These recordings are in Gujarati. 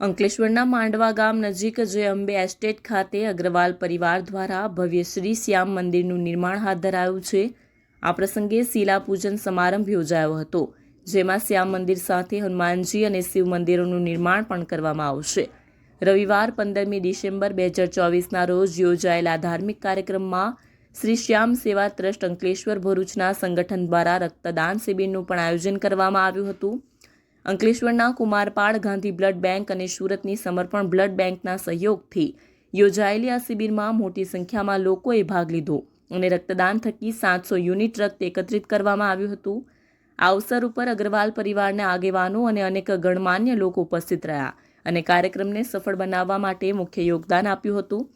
અંકલેશ્વરના માંડવા ગામ નજીક જય અંબે એસ્ટેટ ખાતે અગ્રવાલ પરિવાર દ્વારા ભવ્ય શ્રી શ્યામ મંદિરનું નિર્માણ હાથ ધરાયું છે. આ પ્રસંગે શિલાપૂજન સમારંભ યોજાયો હતો, જેમાં શ્યામ મંદિર સાથે હનુમાનજી અને શિવ મંદિરોનું નિર્માણ પણ કરવામાં આવશે. રવિવાર પંદરમી ડિસેમ્બર બે હજાર ચોવીસના રોજ યોજાયેલા ધાર્મિક કાર્યક્રમમાં શ્રી શ્યામ સેવા ટ્રસ્ટ અંકલેશ્વર ભરૂચના સંગઠન દ્વારા રક્તદાન શિબિરનું પણ આયોજન કરવામાં આવ્યું હતું. અંકલેશ્વરના કુમારપાળ ગાંધી બ્લડ બેંક અને સુરતની સમર્પણ બ્લડ બેંકના સહયોગથી યોજાયેલી આ શિબિરમાં મોટી સંખ્યામાં લોકોએ ભાગ લીધો અને રક્તદાન થકી સાતસો યુનિટ રક્ત એકત્રિત કરવામાં આવ્યું હતું. આ અવસર ઉપર અગ્રવાલ પરિવારના આગેવાનો અને અનેક ગણમાન્ય લોકો ઉપસ્થિત રહ્યા અને કાર્યક્રમને સફળ બનાવવા માટે મુખ્ય યોગદાન આપ્યું હતું.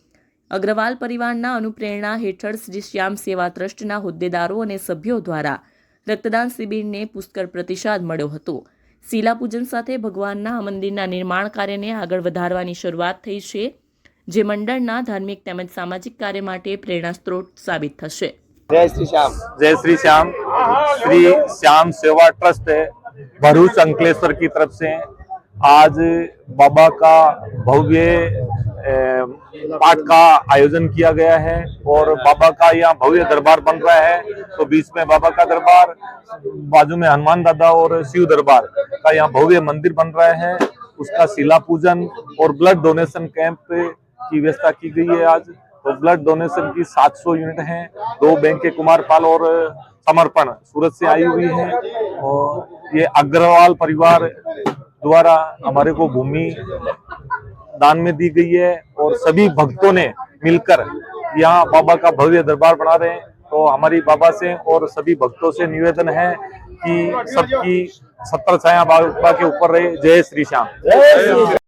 અગ્રવાલ પરિવારના અનુપ્રેરણા હેઠળ શ્રી શ્યામ સેવા ટ્રસ્ટના હોદ્દેદારો અને સભ્યો દ્વારા રક્તદાન શિબિરને પુષ્કળ પ્રતિસાદ મળ્યો હતો. શિલાપૂજન સાથે ભગવાનના આ મંદિરના નિર્માણ કાર્યને આગળ વધારવાની શરૂઆત થઈ છે જે મંડળના ધાર્મિક તેમજ સામાજિક કાર્ય માટે પ્રેરણા સ્ત્રોત સાબિત થશે जय श्री श्याम जय श्री श्याम श्री श्याम सेवा ट्रस्ट भरूच अंकलेश्वर की तरफ से आज बाबा का भव्य अ, पाठ का आयोजन किया गया है और बाबा का यहाँ भव्य दरबार बन रहा है। तो बीच में बाबा का दरबार, बाजू में हनुमान दादा और शिव दरबार का यहाँ भव्य मंदिर बन रहा है। उसका शिला पूजन और ब्लड डोनेशन कैंप की व्यवस्था की गई है आज। तो ब्लड डोनेशन की 700 यूनिट हैं। दो बैंक के कुमार पाल और समर्पण सूरत से आई हुई है। और ये अग्रवाल परिवार द्वारा हमारे को भूमि दान में दी गई है और सभी भक्तों ने मिलकर यहाँ बाबा का भव्य दरबार बना रहे हैं। तो हमारी बाबा से और सभी भक्तों से निवेदन है कि सबकी सत्तर छाया बाबा के ऊपर रहे। जय श्री श्याम।